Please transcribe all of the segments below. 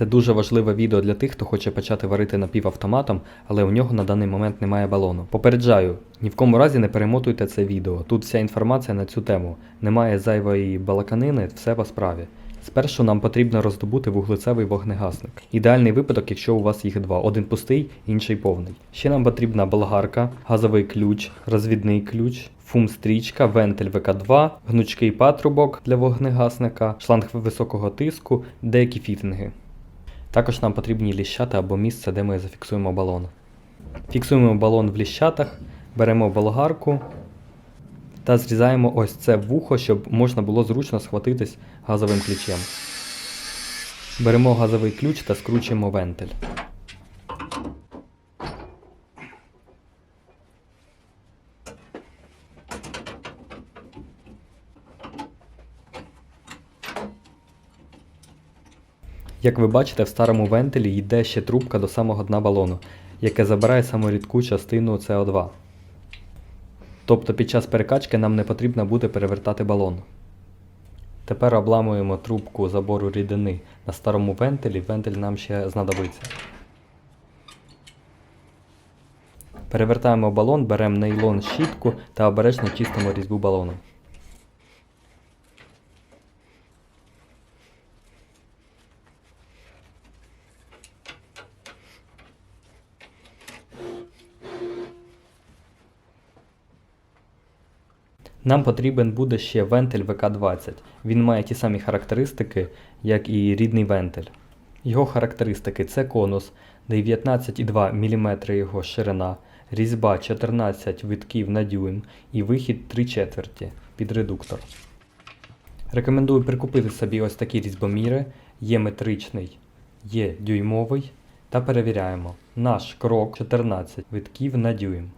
Це дуже важливе відео для тих, хто хоче почати варити напівавтоматом, але у нього на даний момент немає балону. Попереджаю, ні в кому разі не перемотуйте це відео. Тут вся інформація на цю тему. Немає зайвої балаканини, все по справі. Спершу нам потрібно роздобути вуглецевий вогнегасник. Ідеальний випадок, якщо у вас їх два: один пустий, інший повний. Ще нам потрібна болгарка, газовий ключ, розвідний ключ, фум-стрічка, вентиль ВК2, гнучкий патрубок для вогнегасника, шланг високого тиску, деякі фітинги. Також нам потрібні ліщата або місце, де ми зафіксуємо балон. Фіксуємо балон в ліщатах, беремо болгарку та зрізаємо ось це вухо, щоб можна було зручно схватитись газовим ключем. Беремо газовий ключ та скручуємо вентиль. Як ви бачите, в старому вентилі йде ще трубка до самого дна балону, яке забирає саму рідку частину СО2. Тобто під час перекачки нам не потрібно буде перевертати балон. Тепер обламуємо трубку забору рідини на старому вентилі, вентиль нам ще знадобиться. Перевертаємо балон, беремо нейлон щітку та обережно чистимо різьбу балону. Нам потрібен буде ще вентиль ВК-20. Він має ті самі характеристики, як і рідний вентиль. Його характеристики це конус 19,2 мм його ширина, різьба 14 витків на дюйм і вихід 3 четверті під редуктор. Рекомендую прикупити собі ось такі різьбоміри, є метричний, є дюймовий та перевіряємо. Наш крок 14 витків на дюйм.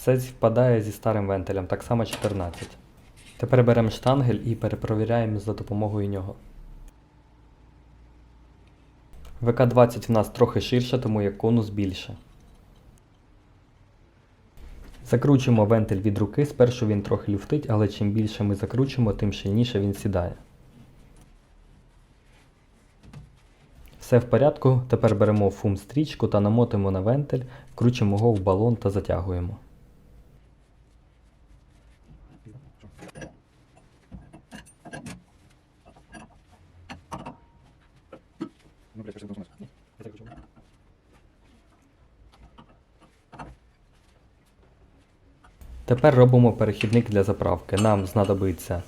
Все співпадає зі старим вентилем, так само 14. Тепер беремо штангель і перепровіряємо за допомогою нього. ВК-20 в нас трохи ширше, тому як конус більше. Закручуємо вентиль від руки, спершу він трохи люфтить, але чим більше ми закручуємо, тим щільніше він сідає. Все в порядку, тепер беремо фум-стрічку та намотимо на вентиль, кручимо його в балон та затягуємо. Ну, блядь, должен быть. Я так хочу. Тепер робимо перехідник для заправки. Нам знадобиться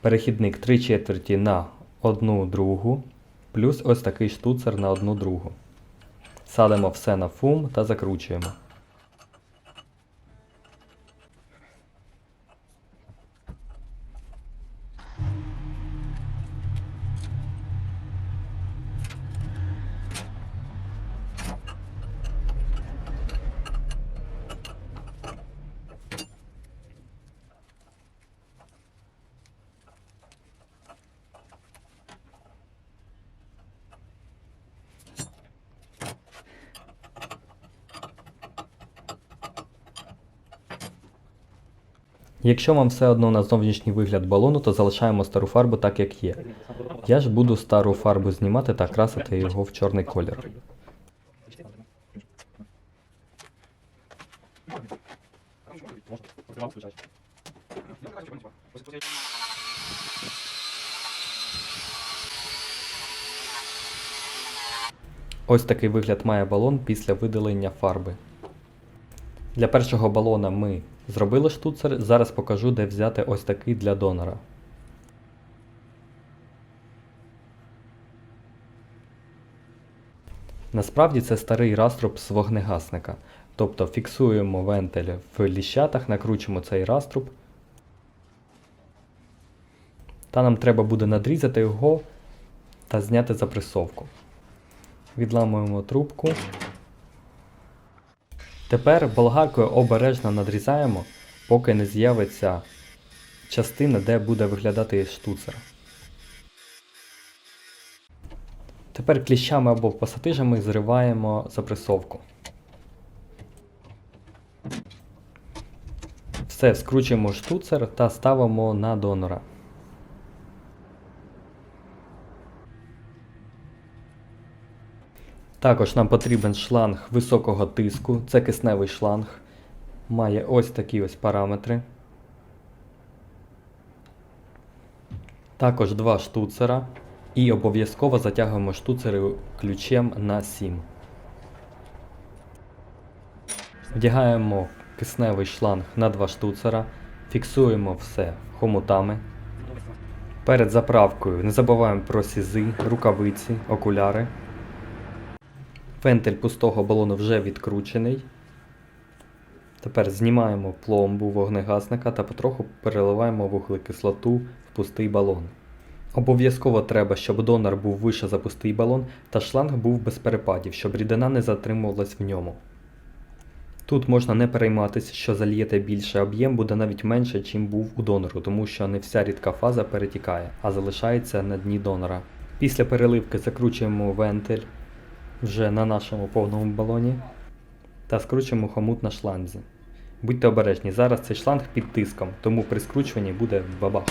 перехідник 3 четверті на 1 другу, плюс ось такий штуцер на 1 другу. Садимо все на фум та закручуємо. Якщо вам все одно на зовнішній вигляд балону, то залишаємо стару фарбу так, як є. Я ж буду стару фарбу знімати та красити його в чорний колір. Ось такий вигляд має балон після видалення фарби. Для першого балона ми зробили штуцер, зараз покажу, де взяти ось такий для донора. Насправді це старий раструб з вогнегасника. Тобто фіксуємо вентиль в ліщатах, накручуємо цей раструб. Та нам треба буде надрізати його та зняти запресовку. Відламуємо трубку. Тепер болгаркою обережно надрізаємо, поки не з'явиться частина, де буде виглядати штуцер. Тепер кліщами або пасатижами зриваємо запресовку. Все, скручуємо штуцер та ставимо на донора. Також нам потрібен шланг високого тиску. Це кисневий шланг. Має ось такі ось параметри. Також два штуцера. І обов'язково затягуємо штуцери ключем на 7. Вдягаємо кисневий шланг на два штуцера, фіксуємо все хомутами. Перед заправкою не забуваємо про сізи, рукавиці, окуляри. Вентиль пустого балону вже відкручений. Тепер знімаємо пломбу вогнегасника та потроху переливаємо вуглекислоту в пустий балон. Обов'язково треба, щоб донор був вище за пустий балон та шланг був без перепадів, щоб рідина не затримувалась в ньому. Тут можна не перейматися, що зальєте більше, об'єм буде навіть менше, чим був у донору, тому що не вся рідка фаза перетікає, а залишається на дні донора. Після переливки закручуємо вентиль вже на нашому повному балоні та скручуємо хомут на шланзі. Будьте обережні, зараз цей шланг під тиском, тому при скручуванні буде бабах.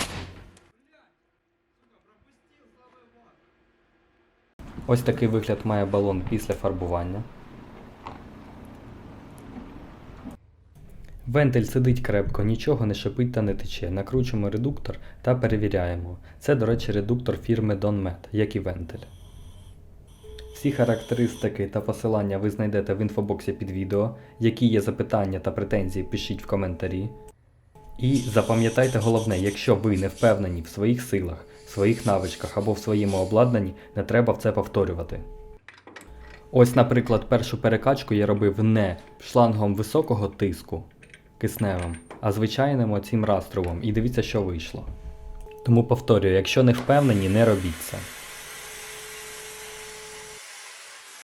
Ось такий вигляд має балон після фарбування. Вентиль сидить крепко, нічого не шипить та не тече. Накручуємо редуктор та перевіряємо. Це, до речі, редуктор фірми Donmet, як і вентиль. Всі характеристики та посилання ви знайдете в інфобоксі під відео. Які є запитання та претензії, пишіть в коментарі. І запам'ятайте головне, якщо ви не впевнені в своїх силах, своїх навичках або в своєму обладнанні, не треба в це повторювати. Ось, наприклад, першу перекачку я робив не шлангом високого тиску кисневим, а звичайним оцім растровим. І дивіться, що вийшло. Тому повторюю, якщо не впевнені, не робіть це.